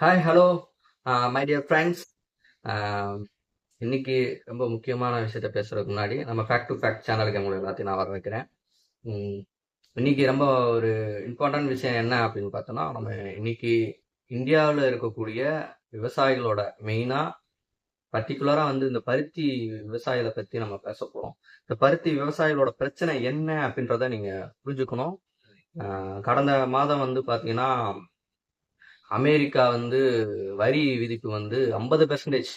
Hi hello my dear friends இன்னைக்கு ரொம்ப முக்கியமான விஷயத்த பேசுறதுக்கு முன்னாடி நம்ம ஃபேக்ட் டு ஃபேக்ட் சேனலுக்கு உங்களை எல்லாத்தையும் நான் வர வைக்கிறேன் இன்னைக்கு ரொம்ப ஒரு இம்பார்ட்டன்ட் விஷயம் என்ன அப்படின்னு பார்த்தோம்னா நம்ம இன்னைக்கு இந்தியாவில் இருக்கக்கூடிய விவசாயிகளோட மெயினாக பர்டிகுலராக வந்து இந்த பருத்தி விவசாயிகளை பற்றி நம்ம பேச போகிறோம் இந்த பருத்தி விவசாயிகளோட பிரச்சனை என்ன அப்படின்றத நீங்கள் புரிஞ்சுக்கணும். கடந்த மாதம் வந்து பார்த்தீங்கன்னா அமெரிக்கா வந்து வரி விதிப்பு வந்து ஐம்பது பெர்சன்டேஜ்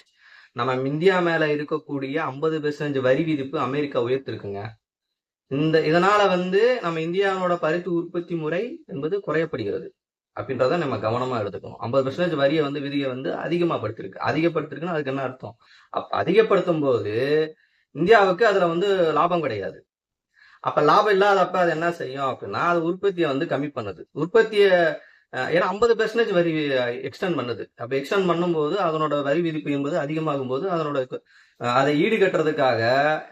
நம்ம இந்தியா மேல இருக்கக்கூடிய ஐம்பது பெர்சன்டேஜ் வரி விதிப்பு அமெரிக்கா உயர்த்திருக்குங்க. இந்த இதனால வந்து நம்ம இந்தியாவோட பருத்தி உற்பத்தி முறை என்பது குறையப்படுகிறது. அப்படின்றத நம்ம கவனமா எடுத்துக்கணும். ஐம்பது பெர்சன்டேஜ் வரியை வந்து விதியை வந்து அதிகமா படுத்திருக்கு அதிகப்படுத்திருக்குன்னு அதுக்கு என்ன அர்த்தம்? அப்ப அதிகப்படுத்தும் போது இந்தியாவுக்கு அதுல வந்து லாபம் கிடையாது. அப்ப லாபம் இல்லாதப்ப அது என்ன செய்யும் அப்படின்னா அது உற்பத்தியை வந்து கம்மி பண்ணுது. உற்பத்தியை ஏன்னா ஐம்பது பெர்சன்டேஜ் வரி எக்ஸ்டெண்ட் பண்ணுது. அப்போ எக்ஸ்டெண்ட் பண்ணும்போது அதனோட வரி விதிப்பு என்பது அதிகமாகும் போது அதனோட அதை ஈடுகட்டுறதுக்காக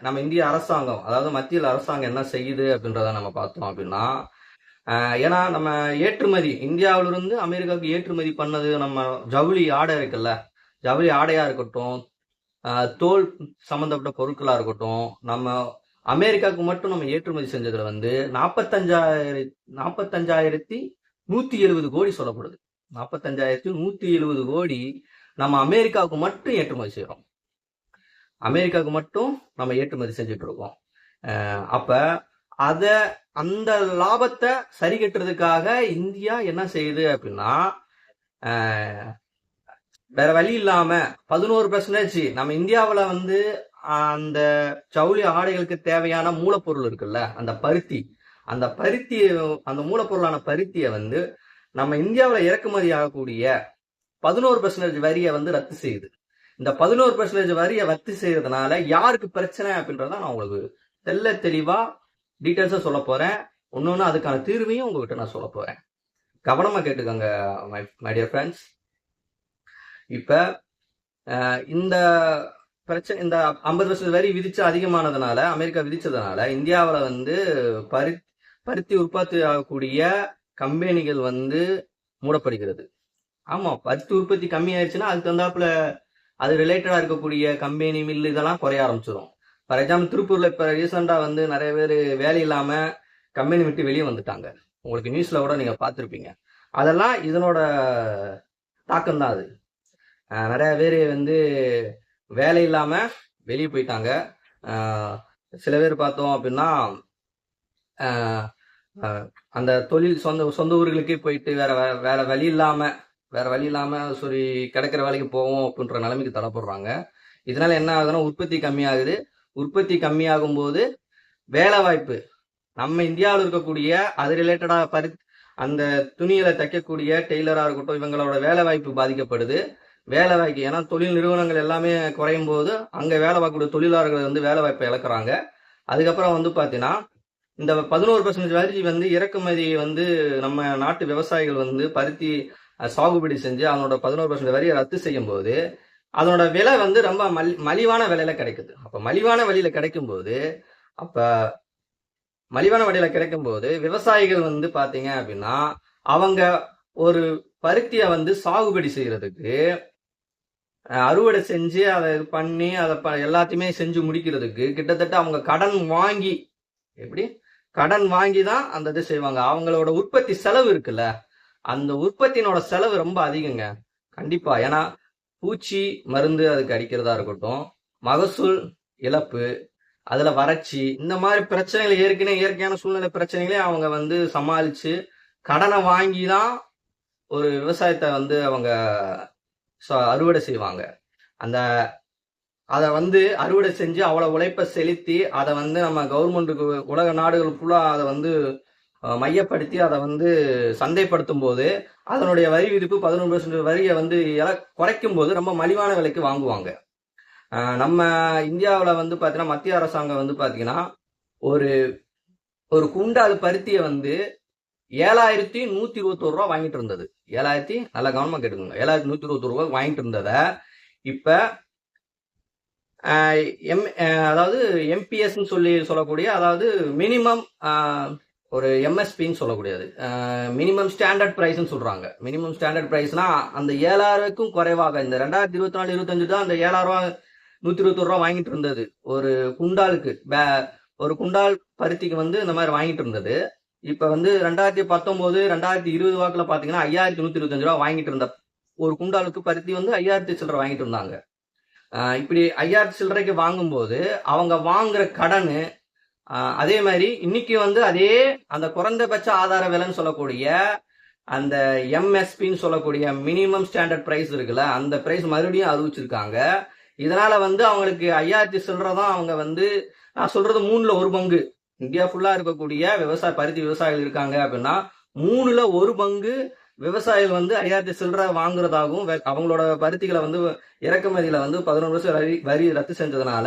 நம்ம இந்திய அரசாங்கம் அதாவது மத்தியில் அரசாங்கம் என்ன செய்யுது அப்படின்றத நம்ம பார்த்தோம் அப்படின்னா ஏன்னா நம்ம ஏற்றுமதி இந்தியாவிலிருந்து அமெரிக்காவுக்கு ஏற்றுமதி பண்ணது நம்ம ஜவுளி ஆடை இருக்குல்ல ஜவுளி ஆடையா இருக்கட்டும் தோல் சம்மந்தப்பட்ட பொருட்களா இருக்கட்டும் நம்ம அமெரிக்காவுக்கு மட்டும் நம்ம ஏற்றுமதி செஞ்சதுல வந்து நாற்பத்தஞ்சாயிரம் நாற்பத்தஞ்சாயிரத்தி நூத்தி எழுபது கோடி சொல்லப்படுது. நாற்பத்தஞ்சாயிரத்தி நூத்தி எழுபது கோடி நம்ம அமெரிக்காவுக்கு மட்டும் ஏற்றுமதி செய்யறோம் அமெரிக்காவுக்கு மட்டும் நம்ம ஏற்றுமதி செஞ்சுட்டு இருக்கோம். அப்ப அத அந்த லாபத்தை சரி கட்டுறதுக்காக இந்தியா என்ன செய்யுது அப்படின்னா வேற வழி இல்லாம பதினோரு பர்சன்டேஜ் நம்ம இந்தியாவில் வந்து அந்த ஜவுளி ஆடைகளுக்கு தேவையான மூலப்பொருள் இருக்குல்ல அந்த பருத்தி அந்த பருத்தியை அந்த மூலப்பொருளான பருத்தியை வந்து நம்ம இந்தியாவில் இறக்குமதி ஆகக்கூடிய பதினோரு பெர்சன்டேஜ் வரியை வந்து ரத்து செய்யுது. இந்த பதினோரு பெர்சன்டேஜ் வரியை ரத்து செய்யறதுனால யாருக்கு பிரச்சனை அப்படின்றத நான் உங்களுக்கு தெல்ல தெளிவா டீட்டெயில்ஸா சொல்ல போறேன். ஒன்னொன்னு அதுக்கான தீர்வையும் உங்ககிட்ட நான் சொல்ல போறேன். கவனமா கேட்டுக்கோங்க மை டியர் ஃப்ரெண்ட்ஸ் இப்ப இந்த பிரச்சனை இந்த ஐம்பது பர்சன்ட் வரி விதிச்சு அதிகமானதுனால அமெரிக்கா விதிச்சதுனால இந்தியாவில் வந்து பருத்தி பருத்தி உற்பத்தி ஆகக்கூடிய கம்பெனிகள் வந்து மூடப்படுகிறது. ஆமா பருத்தி உற்பத்தி கம்மி ஆயிடுச்சுன்னா அதுக்கு தகுந்தாப்புல அது ரிலேட்டடா இருக்கக்கூடிய கம்பெனி மில் இதெல்லாம் குறைய ஆரம்பிச்சிடும் ஃபார் எக்ஸாம்பிள் திருப்பூர்ல இப்ப ரீசெண்டா வந்து நிறைய பேர் வேலை இல்லாம கம்பெனி விட்டு வெளியே வந்துட்டாங்க. உங்களுக்கு நியூஸ்ல கூட நீங்க பார்த்துருப்பீங்க. அதெல்லாம் இதனோட தாக்கம் தான் அது. நிறைய பேர் வந்து வேலை இல்லாம வெளியே போயிட்டாங்க. சில பேர் பார்த்தோம் அப்படின்னா அந்த தொழில் சொந்த சொந்த ஊர்களுக்கே போயிட்டு வேற வேற வழி இல்லாம வேற வழி இல்லாம சரி கிடைக்கிற வேலைக்கு போவோம் அப்படின்ற நிலைமைக்கு தடப்படுறாங்க இதனால என்ன ஆகுதுன்னா உற்பத்தி கம்மியாகுது. உற்பத்தி கம்மியாகும் போது வேலை வாய்ப்பு நம்ம இந்தியாவில் இருக்கக்கூடிய அது ரிலேட்டடா பரி அந்த துணிகளை தைக்கக்கூடிய டெய்லரா இருக்கட்டும் இவங்களோட வேலை வாய்ப்பு பாதிக்கப்படுது. வேலை வாய்ப்பு ஏன்னா தொழில் நிறுவனங்கள் எல்லாமே குறையும் போது அங்க வேலை பார்க்கக்கூடிய தொழிலாளர்கள் வந்து வேலை வாய்ப்பை இழக்கிறாங்க. அதுக்கப்புறம் வந்து பாத்தீங்கன்னா இந்த பதினோரு பர்சன்டேஜ் வரி வந்து இறக்குமதி வந்து நம்ம நாட்டு விவசாயிகள் வந்து பருத்தி சாகுபடி செஞ்சு அதனோட பதினோரு பர்சன்ட் வரியை ரத்து செய்யும் போது அதனோட விலை வந்து ரொம்ப மலி மலிவான விலையில கிடைக்குது. அப்ப மலிவான வழியில கிடைக்கும் போது அப்ப மலிவான வழியில கிடைக்கும் போது விவசாயிகள் வந்து பாத்தீங்க அப்படின்னா அவங்க ஒரு பருத்தியை வந்து சாகுபடி செய்யறதுக்கு அறுவடை செஞ்சு அதை இது பண்ணி அதை ப- எல்லாத்தையுமே செஞ்சு முடிக்கிறதுக்கு கிட்டத்தட்ட அவங்க கடன் வாங்கி எப்படி? கடன் வாங்கி தான் அந்த இது செய்வாங்க. அவங்களோட உற்பத்தி செலவு இருக்குல்ல அந்த உற்பத்தியினோட செலவு ரொம்ப அதிகங்க. கண்டிப்பா. ஏன்னா பூச்சி மருந்து அதுக்கு அடிக்கிறதா இருக்கட்டும் மகசூல் இழப்பு அதுல வறட்சி இந்த மாதிரி பிரச்சனைகள் ஏற்கனவே இயற்கையான சூழ்நிலை பிரச்சனைகளே அவங்க வந்து சமாளிச்சு கடனை வாங்கி தான் ஒரு விவசாயத்தை வந்து அவங்க ச- அறுவடை செய்வாங்க. அந்த அதை வந்து அறுவடை செஞ்சு அவ்வளோ உழைப்பை செலுத்தி அதை வந்து நம்ம கவர்மெண்ட்டுக்கு உலக நாடுகள் ஃபுல்லாக அதை வந்து மையப்படுத்தி அதை வந்து சந்தைப்படுத்தும் போது அதனுடைய வரி விதிப்பு பதினொன்று பர்சன்ட் வரியை வந்து இல- குறைக்கும் போது ரொம்ப மலிவான விலைக்கு வாங்குவாங்க. நம்ம இந்தியாவில் வந்து பார்த்தீங்கன்னா மத்திய அரசாங்கம் வந்து பார்த்தீங்கன்னா ஒரு ஒரு குண்டாது பருத்தியை வந்து ஏழாயிரத்தி நூற்றி இருபத்தோரு ரூபா வாங்கிட்டு இருந்தது. ஏழாயிரத்தி நல்லா கவனமாக கேட்டுக்கோங்க. ஏழாயிரத்தி நூற்றி இருபத்தோரு ரூபா வாங்கிட்டு இருந்ததை இப்போ எம் அதாவது எம்பிஎஸ்ன்னு சொல்லி சொல்லக்கூடிய அதாவது மினிமம் ஒரு எம்எஸ்பின்னு சொல்லக்கூடியது. மினிமம் ஸ்டாண்டர்ட் ப்ரைஸ்ன்னு சொல்கிறாங்க மினிமம் ஸ்டாண்டர்ட் ப்ரைஸ்னா அந்த ஏழாயிரக்கும் குறைவாக இந்த ரெண்டாயிரத்தி இருபத்தி நாலு இருபத்தஞ்சு தான் அந்த ஏழாயிரம் ரூபா நூத்தி இருபத்தி ரூபா வாங்கிட்டு இருந்தது. ஒரு குண்டாலுக்கு பே- ஒரு குண்டால் பருத்திக்கு வந்து இந்த மாதிரி வாங்கிட்டு இருந்தது. இப்போ வந்து ரெண்டாயிரத்தி பத்தொம்போது ரெண்டாயிரத்தி இருபது வாக்கில் பார்த்தீங்கன்னா ஐயாயிரத்தி நூற்றி இருபத்தஞ்சு ரூபா வாங்கிட்டு இருந்த ஒரு குண்டாலுக்கு பருத்தி வந்து ஐயாயிரத்தி சில்லறை வாங்கிட்டு இருந்தாங்க. இப்படி ஐயாயிரத்து சில்லறைக்கு வாங்கும்போது அவங்க வாங்குற கடன் அதே மாதிரி இன்னைக்கு வந்து அதே அந்த குறைந்தபட்ச ஆதார விலைன்னு சொல்லக்கூடிய அந்த எம்எஸ்பின்னு சொல்லக்கூடிய மினிமம் ஸ்டாண்டர்ட் ப்ரைஸ் இருக்குல்ல அந்த ப்ரைஸ் மறுபடியும் அறிவிச்சிருக்காங்க. இதனால வந்து அவங்களுக்கு ஐயாயிரத்தி சில்லறை தான் அவங்க வந்து நான் சொல்றது மூணுல ஒரு பங்கு. இந்தியா ஃபுல்லா இருக்கக்கூடிய விவசாய பருத்தி விவசாயிகள் இருக்காங்க அப்படின்னா மூணுல ஒரு பங்கு விவசாயிகள் வந்து ஐயாயிரத்தி சில்லறை வாங்குறதாகவும் அவங்களோட பருத்திகளை வந்து இறக்குமதியில வந்து பதினொன்று வருஷம் வரி வரி ரத்து செஞ்சதுனால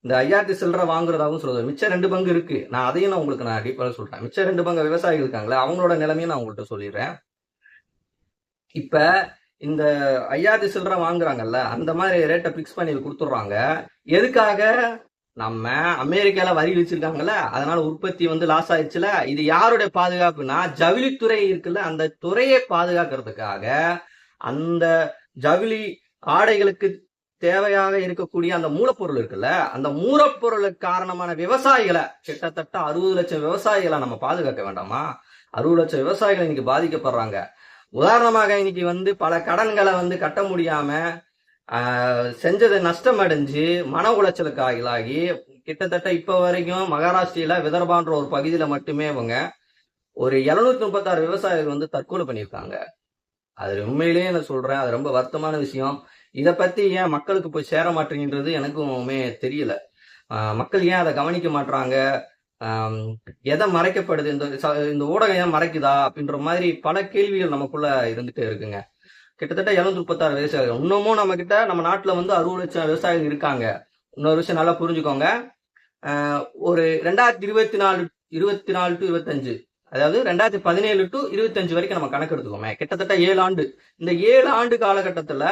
இந்த ஐயாயிரத்தி சில்லறை வாங்குறதாகவும் சொல்றது மிச்சம் ரெண்டு பங்கு இருக்கு. நான் அதையும் நான் உங்களுக்கு நான் டீப்பாக சொல்றேன். மிச்சம் ரெண்டு பங்கு விவசாயிகள் இருக்காங்களே அவங்களோட நிலைமையும் நான் உங்கள்கிட்ட சொல்லிடுறேன். இப்ப இந்த ஐயாயிரத்தி சில்லறை வாங்குறாங்கல்ல அந்த மாதிரி ரேட்டை பிக்ஸ் பண்ணி கொடுத்துட்றாங்க. எதுக்காக? நம்ம அமெரிக்கால வரி விதிச்சிருக்காங்கல்ல அதனால உற்பத்தி வந்து லாஸ் ஆயிடுச்சுல. இது யாருடைய பாதுகாப்புனா ஜவுளித்துறை இருக்குல்ல அந்த துறையை பாதுகாக்கிறதுக்காக அந்த ஜவுளி ஆடைகளுக்கு தேவையாக இருக்கக்கூடிய அந்த மூலப்பொருள் இருக்குல்ல அந்த மூலப்பொருளுக்கு காரணமான விவசாயிகளை கிட்டத்தட்ட அறுபது லட்சம் விவசாயிகளை நம்ம பாதுகாக்க வேண்டாமா? அறுபது லட்சம் விவசாயிகள் இன்னைக்கு பாதிக்கப்படுறாங்க. உதாரணமாக இன்னைக்கு வந்து பல கடன்களை வந்து கட்ட முடியாம செஞ்சது நஷ்டம் அடைஞ்சு மன உளைச்சலுக்கு ஆகிலாகி கிட்டத்தட்ட இப்போ வரைக்கும் மகாராஷ்டிரியில விதர்பான்ற ஒரு பகுதியில் மட்டுமே அவங்க ஒரு எழுநூத்தி முப்பத்தாறு விவசாயிகள் வந்து தற்கொலை பண்ணியிருக்காங்க. அது உண்மையிலேயே நான் சொல்றேன் அது ரொம்ப வருத்தமான விஷயம். இதை பத்தி ஏன் மக்களுக்கு போய் சேர மாட்டேங்கிறது எனக்குமே தெரியல. மக்கள் ஏன் அதை கவனிக்க மாட்றாங்க? எதை மறைக்கப்படுது? இந்த இந்த ஊடகம் ஏன் மறைக்குதா? அப்படின்ற மாதிரி பல கேள்விகள் நமக்குள்ள இருந்துட்டு இருக்குங்க. கிட்டத்தட்ட எழுநூத்தி முப்பத்தாறு விவசாயிகள். இன்னமும் நம்ம கிட்ட நம்ம நாட்டில் வந்து அறுபது லட்சம் விவசாயிகள் இருக்காங்க. இன்னொரு விஷயம் நல்லா புரிஞ்சுக்கோங்க. ஒரு ரெண்டாயிரத்தி இருபத்தி நாலு இருபத்தி நாலு டு இருபத்தஞ்சு அதாவது ரெண்டாயிரத்தி பதினேழு டு இருபத்தஞ்சு வரைக்கும் நம்ம கணக்கு எடுத்துக்கோமே. கிட்டத்தட்ட ஏழு ஆண்டு. இந்த ஏழு ஆண்டு காலகட்டத்துல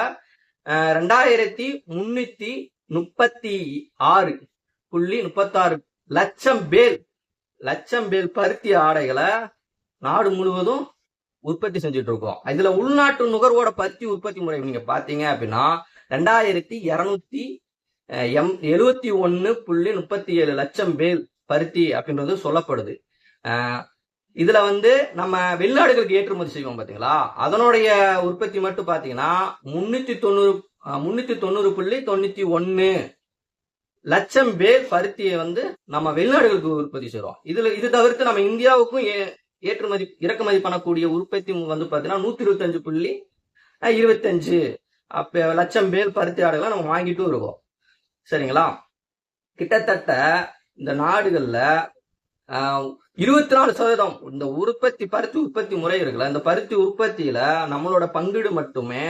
ரெண்டாயிரத்தி முன்னூத்தி முப்பத்தி ஆறு புள்ளி முப்பத்தாறு லட்சம் பேல் லட்சம் பேல் பருத்தி ஆடைகளை நாடு முழுவதும் உற்பத்தி செஞ்சுட்டு இருக்கோம் இதுல உள்நாட்டு நுகர்வோட பருத்தி உற்பத்தி முறை நீங்க பாத்தீங்க அப்படின்னா ரெண்டாயிரத்தி இருநூத்தி எம் எழுவத்தி ஒன்னு புள்ளி முப்பத்தி ஏழு லட்சம் பேல் பருத்தி அப்படின்றது சொல்லப்படுது. இதுல வந்து நம்ம வெளிநாடுகளுக்கு ஏற்றுமதி செய்வோம் பாத்தீங்களா? அதனுடைய உற்பத்தி மட்டும் பாத்தீங்கன்னா முன்னூத்தி தொண்ணூறு முன்னூத்தி தொண்ணூறு புள்ளி தொண்ணூத்தி ஒன்னு லட்சம் பேர் பருத்தியை வந்து நம்ம வெளிநாடுகளுக்கு உற்பத்தி செய்றோம். இதுல இது தவிர்த்து நம்ம இந்தியாவுக்கும் ஏ- ஏற்றுமதி இறக்குமதி பண்ணக்கூடிய உற்பத்தி வந்து பாத்தீங்கன்னா நூத்தி இருபத்தஞ்சு புள்ளி அஹ், இருபத்தஞ்சு. அப்ப லட்சம் பேர் பருத்தி ஆடுகளை நம்ம வாங்கிட்டும் இருக்கோம் சரிங்களா? கிட்டத்தட்ட இந்த நாடுகள்ல இருபத்தி நாலு சதவீதம் இந்த உற்பத்தி பருத்தி உற்பத்தி முறை இருக்குல்ல இந்த பருத்தி உற்பத்தியில நம்மளோட பங்கீடு மட்டுமே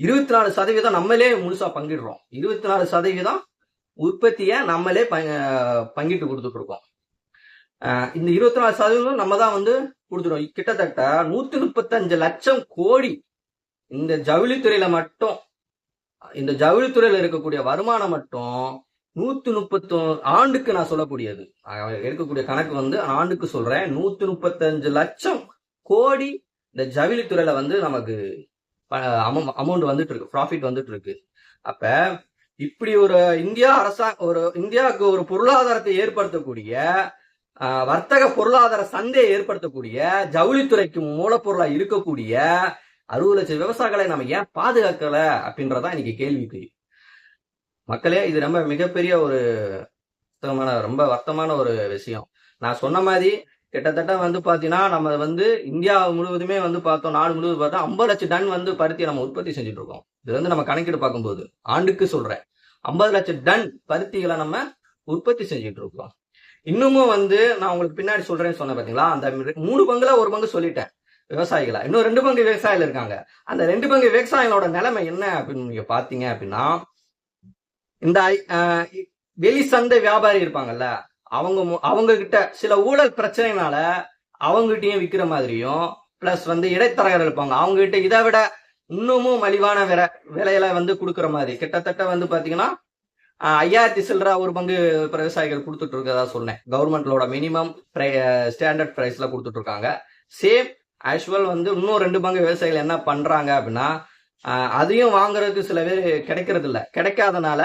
இருபத்தி நாலு சதவீதம் நம்மளே முழுசா பங்கிடுறோம். இருபத்தி நாலு சதவீதம் உற்பத்தியை நம்மளே பங்கிட்டு கொடுத்துட்டு இருக்கோம். இந்த இருபத்தி நாலு சதவீதம் நம்ம தான் வந்து கொடுத்துருவோம். கிட்டத்தட்ட நூத்தி முப்பத்தஞ்சு லட்சம் கோடி இந்த ஜவுளித்துறையில மட்டும் இந்த ஜவுளித்துறையில இருக்கக்கூடிய வருமானம் மட்டும் நூத்தி முப்பத்தி ஆண்டுக்கு நான் சொல்லக்கூடியது. எடுக்கக்கூடிய கணக்கு வந்து ஆண்டுக்கு சொல்றேன். நூத்தி முப்பத்தஞ்சு லட்சம் கோடி இந்த ஜவுளித்துறையில வந்து நமக்கு அமௌண்ட் வந்துட்டு இருக்கு ப்ராஃபிட் வந்துட்டு இருக்கு அப்ப இப்படி ஒரு இந்தியா அரசாங்க ஒரு இந்தியாவுக்கு ஒரு பொருளாதாரத்தை ஏற்படுத்தக்கூடிய வர்த்தக பொருளாதார சந்தையை ஏற்படுத்தக்கூடிய ஜவுளித்துறைக்கு மூலப்பொருளா இருக்கக்கூடிய அறுபது லட்சம் விவசாயிகளை நம்ம ஏன் பாதுகாக்கல அப்படின்றதான் இன்னைக்கு கேள்விக்குறி. மக்களே இது ரொம்ப மிகப்பெரிய ஒரு வருத்தமான ரொம்ப வருத்தமான ஒரு விஷயம். நான் சொன்ன மாதிரி கிட்டத்தட்ட வந்து பாத்தீங்கன்னா நம்ம வந்து இந்தியா முழுவதுமே வந்து பார்த்தோம் நாடு முழுவதும் பார்த்தா ஐம்பது லட்சம் டன் வந்து பருத்தி நம்ம உற்பத்தி செஞ்சுட்டு இருக்கோம் இது வந்து நம்ம கணக்கீடு பார்க்கும்போது ஆண்டுக்கு சொல்றேன். ஐம்பது லட்சம் டன் பருத்திகளை நம்ம உற்பத்தி செஞ்சுட்டு இருக்கோம் இன்னமும் வந்து நான் உங்களுக்கு பின்னாடி சொல்றேன்னு சொன்னேன் பாத்தீங்களா? அந்த மூணு பங்குல ஒரு பங்கு சொல்லிட்டேன். விவசாயிகளா. இன்னும் ரெண்டு பங்கு விவசாயிகள் இருக்காங்க. அந்த ரெண்டு பங்கு விவசாயிகளோட நிலைமை என்ன அப்படின்னு நீங்க பாத்தீங்க அப்படின்னா இந்த ஐ- வெளி சந்தை வியாபாரி இருப்பாங்கல்ல அவங்க மு- அவங்க கிட்ட சில ஊழல் பிரச்சனைனால அவங்ககிட்டயும் விற்கிற மாதிரியும் பிளஸ் வந்து இடைத்தரகர்கள் இருப்பாங்க. அவங்க கிட்ட இதை விட இன்னமும் மலிவான விலை விலையில வந்து கொடுக்குற மாதிரி. கிட்டத்தட்ட வந்து பாத்தீங்கன்னா ஐயாயிரத்தி சில்லற ஒரு பங்கு விவசாயிகள் கொடுத்துட்டு இருக்கதா சொன்னேன் கவர்மெண்ட்லோட மினிமம் ஸ்டாண்டர்ட் ப்ரைஸ்ல கொடுத்துட்டு இருக்காங்க சேம் ஆக்சுவல் வந்து இன்னும் ரெண்டு பங்கு விவசாயிகள் என்ன பண்றாங்க அப்படின்னா அதையும் வாங்குறதுக்கு சில பேர் கிடைக்கிறது இல்லை. கிடைக்காதனால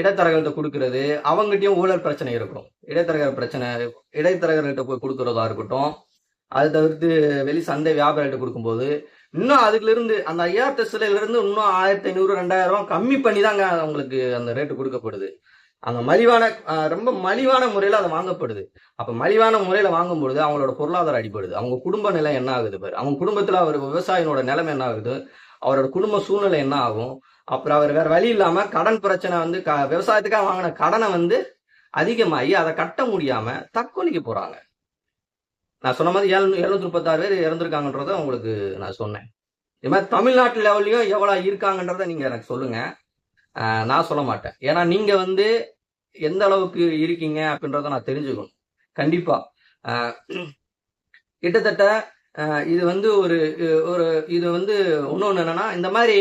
இடைத்தரகர்கிட்ட கொடுக்கறது அவங்ககிட்டயும் ஊழல் பிரச்சனை இருக்கும் இடைத்தரகர் பிரச்சனை இடைத்தரகர்கிட்ட போய் கொடுக்கறதா இருக்கட்டும். அது தவிர்த்து வெளி சந்தை வியாபாரிகிட்ட கொடுக்கும்போது இன்னும் அதுல இருந்து அந்த ஐயாயிரத்து சிலையில இருந்து இன்னும் ஆயிரத்தி ஐநூறு ரெண்டாயிரம் ரூபா கம்மி பண்ணி தாங்க அவங்களுக்கு அந்த ரேட்டு கொடுக்கப்படுது. அந்த மலிவான ரொம்ப மலிவான முறையில அது வாங்கப்படுது. அப்ப மலிவான முறையில வாங்கும்பொழுது அவங்களோட பொருளாதாரம் அடிப்படுது அவங்க குடும்ப நிலை என்ன ஆகுது பாரு. அவங்க குடும்பத்துல அவர் விவசாயினோட நிலைமை என்ன ஆகுது? அவரோட குடும்ப சூழ்நிலை என்ன ஆகும்? அப்புறம் அவர் வேற வழி இல்லாம கடன் பிரச்சனை வந்து க- விவசாயத்துக்காக வாங்கின கடனை வந்து அதிகமாகி அதை கட்ட முடியாம தற்கொலைக்கு போறாங்க. நான் சொன்ன மாதிரி ஏழு எழுநூத்தி முப்பத்தாறு பேர் இறந்துருக்காங்கன்றத உங்களுக்கு நான் சொன்னேன். இது மாதிரி தமிழ்நாட்டு லெவல்லையும் எவ்வளோ இருக்காங்கன்றத நீங்கள் எனக்கு சொல்லுங்க. நான் சொல்ல மாட்டேன். ஏன்னா நீங்கள் வந்து எந்த அளவுக்கு இருக்கீங்க அப்படின்றத நான் தெரிஞ்சுக்கணும். கண்டிப்பாக கிட்டத்தட்ட இது வந்து ஒரு ஒரு இது வந்து இன்னொன்று என்னன்னா இந்த மாதிரி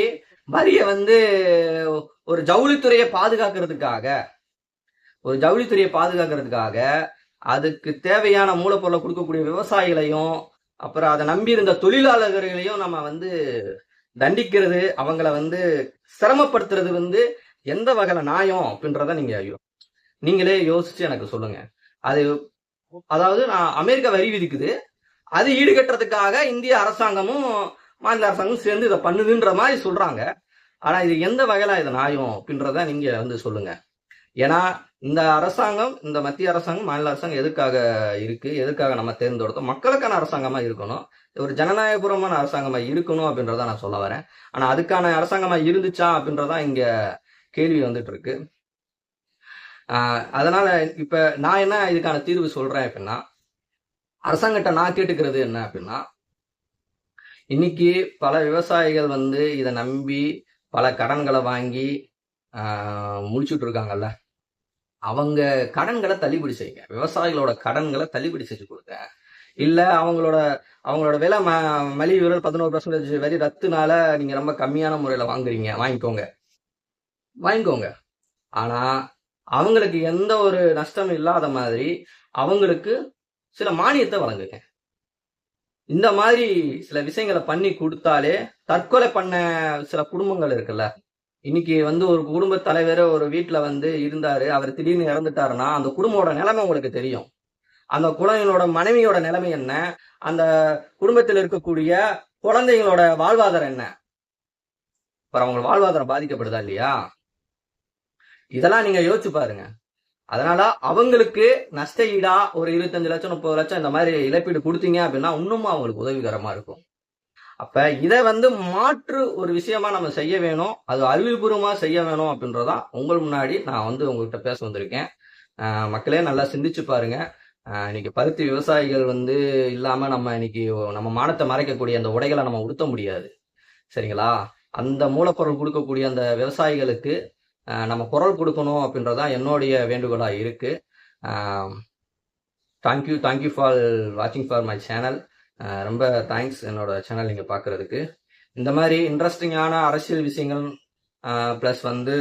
வரியை வந்து ஒரு ஜவுளித்துறையை பாதுகாக்கிறதுக்காக ஒரு ஜவுளித்துறையை பாதுகாக்கிறதுக்காக அதுக்கு தேவையான மூலப்பொருளை கொடுக்கக்கூடிய விவசாயிகளையும் அப்புறம் அதை நம்பி இருந்த தொழிலாளர்களையும் நம்ம வந்து தண்டிக்கிறது அவங்கள வந்து சிரமப்படுத்துறது வந்து எந்த வகையில நியாயம் அப்படின்றத நீங்க நீங்களே யோசிச்சு எனக்கு சொல்லுங்க. அது அதாவது நான் அமெரிக்கா வரி விதிக்குது. அது ஈடுகட்டுறதுக்காக இந்திய அரசாங்கமும் மாநில அரசாங்கமும் சேர்ந்து இதை பண்ணுதுன்ற மாதிரி சொல்றாங்க. ஆனா இது எந்த வகையில இது நியாயம் அப்படின்றத நீங்க வந்து சொல்லுங்க. ஏன்னா இந்த அரசாங்கம் இந்த மத்திய அரசாங்கம் மாநில அரசாங்கம் எதுக்காக இருக்கு எதுக்காக நம்ம தேர்ந்தெடுத்தோம்? மக்களுக்கான அரசாங்கமா இருக்கணும். ஒரு ஜனநாயகபூர்வமான அரசாங்கமா இருக்கணும் அப்படின்றத நான் சொல்ல வரேன். ஆனா அதுக்கான அரசாங்கமா இருந்துச்சா அப்படின்றதா இங்க கேள்வி வந்துட்டு இருக்கு அதனால இப்ப நான் என்ன இதுக்கான தீர்வு சொல்றேன் அப்படின்னா அரசாங்கத்தை நான் கேட்டுக்கிறது என்ன அப்படின்னா இன்னைக்கு பல விவசாயிகள் வந்து இதை நம்பி பல கடன்களை வாங்கி முடிச்சுட்டு இருக்காங்கல்ல அவங்க கடன்களை தள்ளுபடி செய்யுங்க. விவசாயிகளோட கடன்களை தள்ளுபடி செஞ்சு கொடுங்க. இல்லை அவங்களோட அவங்களோட விலை ம மலிவு விரல் பதினோரு பர்சன்டேஜ் வரி ரத்துனால நீங்கள் ரொம்ப கம்மியான முறையில் வாங்குறீங்க வாங்கிக்கோங்க. வாங்கிக்கோங்க. ஆனா அவங்களுக்கு எந்த ஒரு நஷ்டமும் இல்லாத மாதிரி அவங்களுக்கு சில மானியத்தை வழங்குங்க. இந்த மாதிரி சில விஷயங்களை பண்ணி கொடுத்தாலே தற்கொலை பண்ண சில குடும்பங்கள் இருக்குல்ல இன்னைக்கு வந்து ஒரு குடும்ப தலைவர் ஒரு வீட்டுல வந்து இருந்தாரு. அவர் திடீர்னு இறந்துட்டாருன்னா அந்த குடும்பமோட நிலைமை உங்களுக்கு தெரியும். அந்த குழந்தைகளோட மனைவியோட நிலைமை என்ன? அந்த குடும்பத்தில் இருக்கக்கூடிய குழந்தைங்களோட வாழ்வாதாரம் என்ன? இப்ப அவங்க வாழ்வாதாரம் பாதிக்கப்படுதா இல்லையா? இதெல்லாம் நீங்க யோசிச்சு பாருங்க. அதனால அவங்களுக்கு நஷ்ட ஈடா ஒரு இருபத்தஞ்சு லட்சம் முப்பது லட்சம் இந்த மாதிரி இழப்பீடு கொடுத்தீங்க அப்படின்னா இன்னும் அவங்களுக்கு உதவிகரமா இருக்கும். அப்ப இதை வந்து மாற்று ஒரு விஷயமா நம்ம செய்ய வேணும். அது அறிவியல்பூர்வமா செய்ய வேணும் அப்படின்றதான் உங்கள் முன்னாடி நான் வந்து உங்ககிட்ட பேச வந்திருக்கேன். மக்களே நல்லா சிந்திச்சு பாருங்க. இன்னைக்கு பருத்தி விவசாயிகள் வந்து இல்லாம நம்ம இன்னைக்கு நம்ம மானத்தை மறைக்கக்கூடிய அந்த உடைகளை நம்ம உடுத்த முடியாது. சரிங்களா? அந்த மூலப்பொருள் கொடுக்கக்கூடிய அந்த விவசாயிகளுக்கு நம்ம குரல் கொடுக்கணும் அப்படின்றதான் என்னுடைய வேண்டுகோளா இருக்கு. Thank you thank you for வாட்சிங் ஃபார் மை சேனல் ரொம்ப தேங்க்ஸ் என்னோட சேனல் நீங்கள் பார்க்குறதுக்கு இந்த மாதிரி இன்ட்ரெஸ்டிங்கான அரசியல் விஷயங்கள் ப்ளஸ் வந்து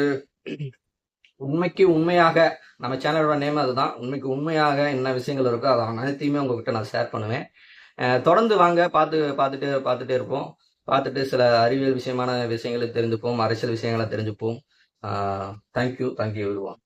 உண்மைக்கு உண்மையாக நம்ம சேனலோட நேம் அதுதான். உண்மைக்கு உண்மையாக என்ன விஷயங்கள் இருக்கோ அதை அனைத்தையுமே உங்ககிட்ட நான் ஷேர் பண்ணுவேன். தொடர்ந்து வாங்க பார்த்து பார்த்துட்டு பார்த்துட்டே இருப்போம். பார்த்துட்டு சில அறிவியல் விஷயமான விஷயங்களை தெரிஞ்சுப்போம் அரசியல் விஷயங்களை தெரிஞ்சுப்போம். தேங்க்யூ தேங்க்யூ விடுவோம்